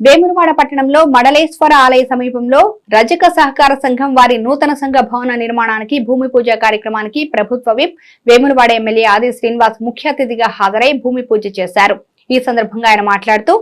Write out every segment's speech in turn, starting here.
వేములవాడ పట్టణంలో మడలేశ్వర ఆలయ సమీపంలో రజక సహకార సంఘం వారి నూతన సంఘ భవన నిర్మాణానికి భూమి పూజ కార్యక్రమానికి ప్రభుత్వ విప్ వేములవాడ ఎమ్మెల్యే ఆది శ్రీనివాస్ ముఖ్య అతిథిగా హాజరై భూమి పూజ చేశారు. ఈ సందర్భంగా ఆయన మాట్లాడుతూ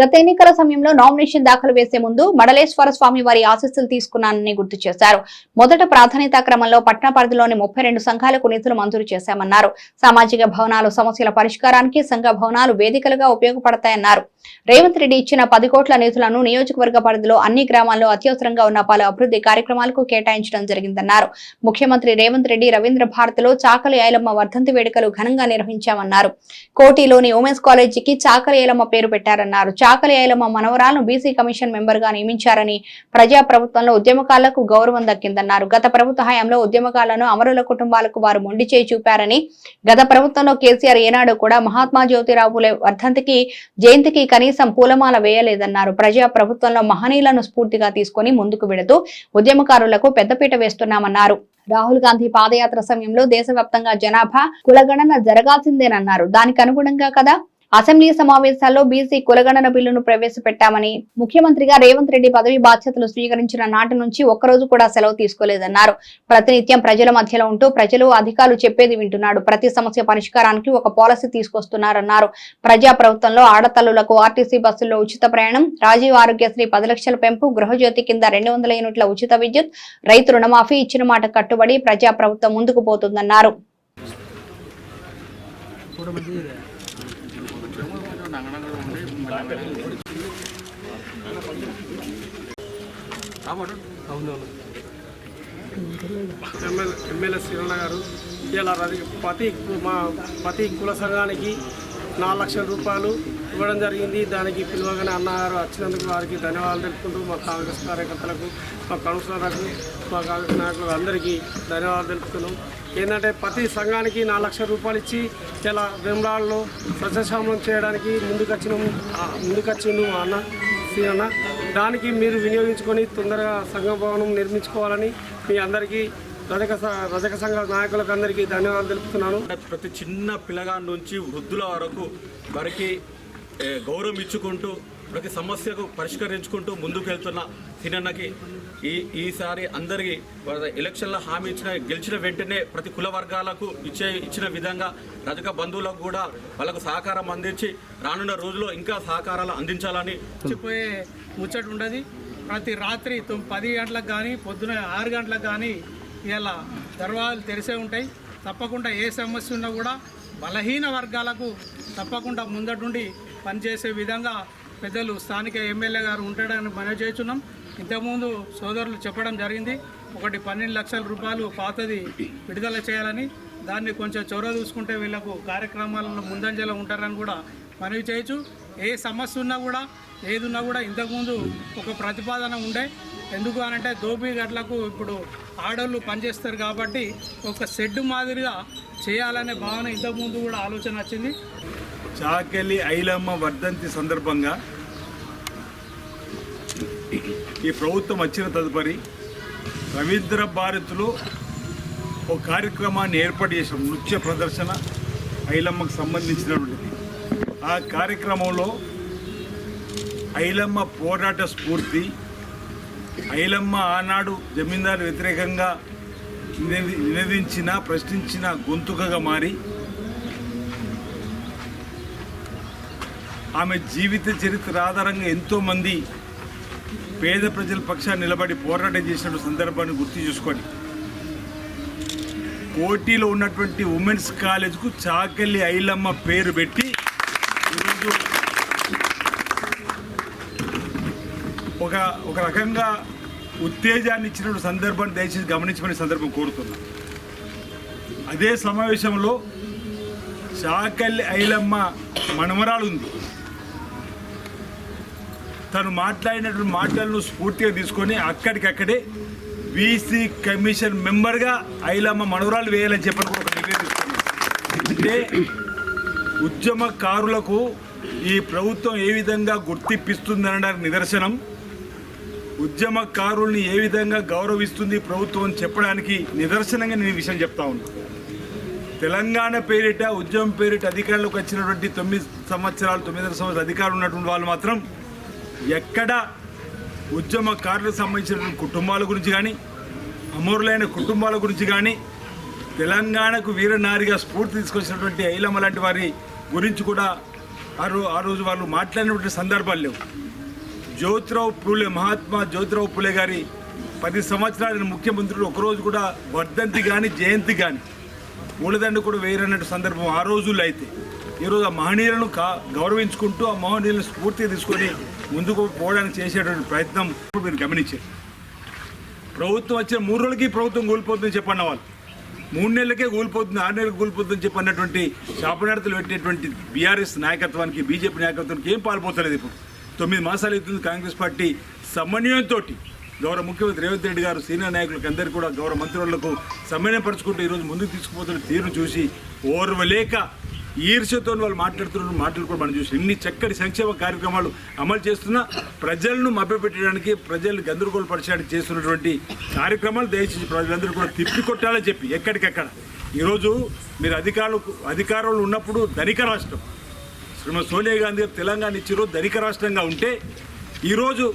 గత ఎన్నికల సమయంలో నామినేషన్ దాఖలు వేసే ముందు మడలేశ్వర స్వామి వారి ఆశీస్సులు తీసుకున్నానని గుర్తు చేశారు. మొదట ప్రాధాన్యత క్రమంలో పట్టణ పరిధిలోని ముప్పై రెండు సంఘాలకు నిధులు మంజూరు చేశామన్నారు. సామాజిక భవనాలు సమస్యల పరిష్కారానికి సంఘ భవనాలు వేదికలుగా ఉపయోగపడతాయన్నారు. రేవంత్ రెడ్డి ఇచ్చిన పది కోట్ల నిధులను నియోజకవర్గ పరిధిలో అన్ని గ్రామాల్లో అత్యవసరంగా ఉన్న పలు అభివృద్ధి కార్యక్రమాలకు కేటాయించడం జరిగిందన్నారు. ముఖ్యమంత్రి రేవంత్ రెడ్డి రవీంద్ర భారతిలో చాకలి ఐలమ్మ వర్ధంతి వేడుకలు ఘనంగా నిర్వహించామన్నారు. కోటిలోని ఉమెన్స్ కాలేజీకి చాకలి ఐలమ్మ పేరు పెట్టారన్నారు. చాకలి మా మనవరాలను బీసీ కమిషన్ మెంబర్గా నియమించారని ప్రజా ప్రభుత్వంలో ఉద్యమకాలకు గౌరవం దక్కిందన్నారు. గత ప్రభుత్వ హయాంలో ఉద్యమకాలను అమరుల కుటుంబాలకు వారు మొండి చేయి చూపారని గత ప్రభుత్వంలో కేసీఆర్ ఏనాడు కూడా మహాత్మా జ్యోతిరావు వర్ధంతికి జయంతికి కనీసం పూలమాల వేయలేదన్నారు. ప్రజా ప్రభుత్వంలో మహనీయులను స్ఫూర్తిగా తీసుకొని ముందుకు వెడుతూ ఉద్యమకారులకు పెద్దపీట వేస్తున్నామన్నారు. రాహుల్ గాంధీ పాదయాత్ర సమయంలో దేశవ్యాప్తంగా జనాభా కులగణన జరగాల్సిందేనన్నారు. దానికి అనుగుణంగా కదా అసెంబ్లీ సమావేశాల్లో బీసీ కులగణన బిల్లును ప్రవేశపెట్టామని ముఖ్యమంత్రిగా రేవంత్ రెడ్డి పదవి బాధ్యతలు స్వీకరించిన నాటి నుంచి ఒక్కరోజు కూడా సెలవు తీసుకోలేదన్నారు. ప్రతినిత్యం ప్రజల మధ్యలో ఉంటూ ప్రజలు అధికారులు చెప్పేది వింటున్నాడు. ప్రతి సమస్య పరిష్కారానికి ఒక పాలసీ తీసుకొస్తున్నారన్నారు. ప్రజా ప్రభుత్వంలో ఆడతల్లులకు ఆర్టీసీ బస్సుల్లో ఉచిత ప్రయాణం రాజీవ్ ఆరోగ్యశ్రీ పది లక్షల పెంపు గృహజ్యోతి కింద రెండు వందల యూనిట్ల ఉచిత విద్యుత్ రైతు రుణమాఫీ ఇచ్చిన మాట కట్టుబడి ప్రజా ప్రభుత్వం ముందుకు పోతుందన్నారు. ఎమ్మెల్యే ఎమ్మెల్యే శ్రీరణ గారు ఇలా ప్రతి మా ప్రతి కుల సంఘానికి నాలుగు లక్షల రూపాయలు ఇవ్వడం జరిగింది. దానికి పిలువగానే అన్నగారు వచ్చినందుకు వారికి ధన్యవాదాలు తెలుపుకుంటూ మా కాంగ్రెస్ కార్యకర్తలకు మా కౌన్సిలర్లకు మా కాంగ్రెస్ నాయకులకు అందరికీ ధన్యవాదాలు తెలుపుతున్నాం. ఏంటంటే ప్రతి సంఘానికి నాలుగు లక్షల రూపాయలు ఇచ్చి చాలా వెమ్రాల్లో సస్యశామలం చేయడానికి ముందుకొచ్చిన ముందుకొచ్చిండు మా అన్న సీనన్న దానికి మీరు వినియోగించుకొని తొందరగా సంఘ భవనం నిర్మించుకోవాలని మీ అందరికీ రజక స- రజక సంఘ నాయకులకు అందరికీ ధన్యవాదాలు తెలుపుతున్నాను. ప్రతి చిన్న పిల్లగాడి నుంచి వృద్ధుల వరకు వారికి గౌరవం ఇచ్చుకుంటూ ప్రతి సమస్యకు పరిష్కరించుకుంటూ ముందుకు వెళ్తున్న సినన్నకి ఈ ఈసారి అందరికీ ఎలక్షన్లో హామీ ఇచ్చిన గెలిచిన వెంటనే ప్రతి కుల వర్గాలకు ఇచ్చే ఇచ్చిన విధంగా రజక బంధువులకు కూడా వాళ్ళకు సహకారం అందించి రానున్న రోజుల్లో ఇంకా సహకారాలు అందించాలని చెప్పే ముచ్చట ఉండదు. ప్రతి రాత్రి పది గంటలకు కానీ పొద్దున ఆరు గంటలకు కానీ ఇలా దర్వాజాలు తెరిసే ఉంటాయి. తప్పకుండా ఏ సమస్య ఉన్నా కూడా బలహీన వర్గాలకు తప్పకుండా ముందటుండి పనిచేసే విధంగా పెద్దలు స్థానిక ఎమ్మెల్యే గారు ఉంటాడని మనవి చేస్తున్నాం. ఇంతకుముందు సోదరులు చెప్పడం జరిగింది. ఒకటి పన్నెండు లక్షల రూపాయలు పాతది విడుదల చేయాలని దాన్ని కొంచెం చొరవ చూసుకుంటే వీళ్ళకు కార్యక్రమాలలో ముందంజలో ఉంటారని కూడా మనవి చేయొచ్చు. ఏ సమస్య ఉన్నా కూడా ఏది ఉన్నా కూడా ఇంతకుముందు ఒక ప్రతిపాదన ఉండే. ఎందుకు అనంటే దోబీ గట్లకు ఇప్పుడు ఆడోళ్ళు పనిచేస్తారు కాబట్టి ఒక షెడ్ మాదిరిగా చేయాలనే భావన ఇంతకుముందు కూడా ఆలోచన వచ్చింది. చాకెలి ఐలమ్మ వర్ధంతి సందర్భంగా ఈ ప్రభుత్వం వచ్చిన తదుపరి రవీంద్ర భారత్లో ఒక కార్యక్రమాన్ని ఏర్పాటు చేసాం నృత్య ప్రదర్శన ఐలమ్మకు సంబంధించినటువంటిది. ఆ కార్యక్రమంలో ఐలమ్మ పోరాట స్ఫూర్తి ఐలమ్మ ఆనాడు జమీందారు వ్యతిరేకంగా నినదించిన ప్రశ్నించిన గొంతుకగా మారి ఆమె జీవిత చరిత్ర ఆధారంగా ఎంతోమంది పేద ప్రజల పక్షాన్ని నిలబడి పోరాటం చేసిన సందర్భాన్ని గుర్తు చేసుకొని కోటిలో ఉన్నటువంటి ఉమెన్స్ కాలేజ్కు చాకలి ఐలమ్మ పేరు పెట్టి ఈరోజు ఒక ఒక రకంగా ఉత్తేజాన్ని ఇచ్చిన సందర్భాన్ని దయచేసి గమనించమని సందర్భం కోరుతున్నా. అదే సమావేశంలో చాకలి ఐలమ్మ మనమరాలు ఉంది. తను మాట్లాడినటువంటి మాటలను స్ఫూర్తిగా తీసుకొని అక్కడికక్కడే బీసీ కమిషన్ మెంబర్గా ఐలమ్మ మనవరాలు వేయాలని చెప్పని కూడా ఒక నిర్ణయం అంటే ఉద్యమకారులకు ఈ ప్రభుత్వం ఏ విధంగా గుర్తిప్పిస్తుందనడానికి నిదర్శనం. ఉద్యమకారుల్ని ఏ విధంగా గౌరవిస్తుంది ప్రభుత్వం అని చెప్పడానికి నిదర్శనంగా నేను ఈ విషయం చెప్తా ఉన్నా. తెలంగాణ పేరిట ఉద్యమం పేరిట అధికారంలోకి వచ్చినటువంటి తొమ్మిది సంవత్సరాలు తొమ్మిదిన్నర సంవత్సరాలు అధికారులు ఉన్నటువంటి వాళ్ళు మాత్రం ఎక్కడ ఉద్యమకారులకు సంబంధించిన కుటుంబాల గురించి కానీ అమరులైన కుటుంబాల గురించి కానీ తెలంగాణకు వీరనారిగా స్ఫూర్తి తీసుకొచ్చినటువంటి ఐలమ్మ లాంటి వారి గురించి కూడా ఆ రో ఆ రోజు వాళ్ళు మాట్లాడినటువంటి సందర్భాలు లేవు. జ్యోతిరావు పూలే మహాత్మా జ్యోతిరావు పూలే గారి పది సంవత్సరాల ముఖ్యమంత్రులు ఒకరోజు కూడా వర్ధంతి కానీ జయంతి కానీ మూలదండ కూడా వేరన్నట్టు సందర్భం ఆ రోజుల్లో అయితే. ఈరోజు ఆ మహనీయులను కా గౌరవించుకుంటూ ఆ మహనీయులను స్ఫూర్తి తీసుకొని ముందుకు పోవడానికి చేసేటువంటి ప్రయత్నం మీరు గమనించారు. ప్రభుత్వం వచ్చిన మూడు రోజులకి ప్రభుత్వం కూలిపోతుందని చెప్పన్న వాళ్ళు. మూడు నెలలకే కూలిపోతుంది ఆరు నెలలకు కూలిపోతుందని చెప్పి అన్నటువంటి శాపనార్థులు పెట్టేటువంటి బీఆర్ఎస్ నాయకత్వానికి బీజేపీ నాయకత్వానికి ఏం పాల్పోతలేదు ఇప్పుడు. తొమ్మిది మాసాలు అవుతుంది కాంగ్రెస్ పార్టీ సమన్వయంతో గౌరవ ముఖ్యమంత్రి రేవంత్ రెడ్డి గారు సీనియర్ నాయకులకు అందరికీ కూడా గౌరవ మంత్రులకు సమన్వయపరుచుకుంటూ ఈరోజు ముందుకు తీసుకుపోతున్న తీరును చూసి ఓర్వలేక ఈర్ష్యతో వాళ్ళు మాట్లాడుతున్న మాటలు కూడా మనం చూసి. ఇన్ని చక్కటి సంక్షేమ కార్యక్రమాలు అమలు చేస్తున్నా ప్రజలను మభ్యపెట్టడానికి ప్రజలు గందరగోళపరచడానికి చేస్తున్నటువంటి కార్యక్రమాలు దయచేసి ప్రజలందరూ కూడా తిప్పికొట్టాలని చెప్పి ఎక్కడికెక్కడ. ఈరోజు మీరు అధికారులు అధికారంలో ఉన్నప్పుడు ధనిక రాష్ట్రం. శ్రీమతి సోనియా గాంధీ గారు తెలంగాణ ఇచ్చిరో ధనిక రాష్ట్రంగా ఉంటే ఈరోజు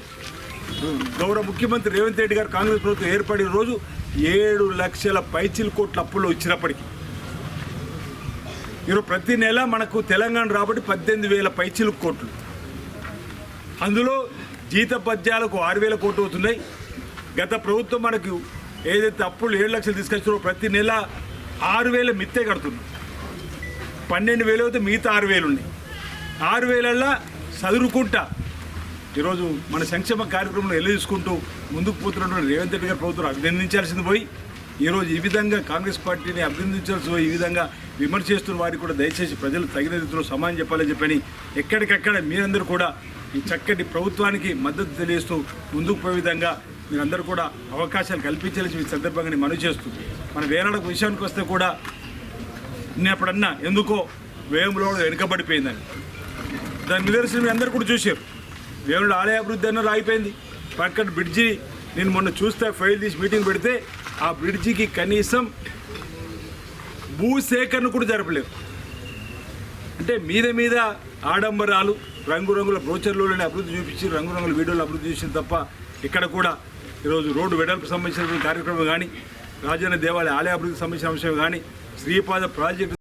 గౌరవ ముఖ్యమంత్రి రేవంత్ రెడ్డి గారు కాంగ్రెస్ ప్రభుత్వం ఏర్పడిన రోజు ఏడు లక్షల పైచిల్ కోట్ల అప్పులు ఇచ్చినప్పటికీ ఈరోజు ప్రతి నెల మనకు తెలంగాణ రాబట్టి పద్దెనిమిది వేల పైచిలు కోట్లు. అందులో జీత పద్యాలకు ఆరు వేల కోట్లు అవుతున్నాయి. గత ప్రభుత్వం మనకు ఏదైతే అప్పులు ఏడు లక్షలు తీసుకొచ్చారో ప్రతి నెల ఆరు వేల మిత్తే కడుతున్నాం పన్నెండు వేలు అయితే మిగతా ఆరు వేలు ఉన్నాయి. ఆరు వేలల్లా చదువుకుంటా ఈరోజు మన సంక్షేమ కార్యక్రమం ఎల్లు తీసుకుంటూ ముందుకు పోతున్నటువంటి రేవంత్ రెడ్డి గారి ప్రభుత్వం అభినందించాల్సింది పోయి ఈరోజు ఈ విధంగా కాంగ్రెస్ పార్టీని అభినందించాల్సి ఈ విధంగా విమర్శ చేస్తున్న వారికి కూడా దయచేసి ప్రజలు తగిన రీతిలో సమానం చెప్పాలని చెప్పని ఎక్కడికక్కడ మీరందరూ కూడా ఈ చక్కటి ప్రభుత్వానికి మద్దతు తెలియస్తూ ముందుకు పోయే విధంగా మీరందరూ కూడా అవకాశాలు కల్పించాలని ఈ సందర్భంగా మనవి చేస్తూ మన వేనాడకు విషయానికి వస్తే కూడా నేను ఎందుకో వేములో వెనుకబడిపోయిందని. దాని నిదర్శనం మీరు అందరు కూడా చూశారు. వేముల ఆలయ అభివృద్ధి అన్న ఆగిపోయింది పక్కన బ్రిడ్జి నేను మొన్న చూస్తే ఫైల్ తీసి మీటింగ్ పెడితే ఆ బ్రిడ్జికి కనీసం భూసేకరణ కూడా జరపలేరు అంటే మీద మీద ఆడంబరాలు రంగురంగుల బ్రోచర్లోనే అభివృద్ధి చూపించి రంగురంగుల వీడియోలు అభివృద్ధి చేసిన తప్ప ఇక్కడ కూడా ఈరోజు రోడ్డు వెడల్పు సంబంధించిన కార్యక్రమం కానీ రాజన్న దేవాలయ ఆలయ అభివృద్ధికి సంబంధించిన అంశం కానీ శ్రీపాద ప్రాజెక్టు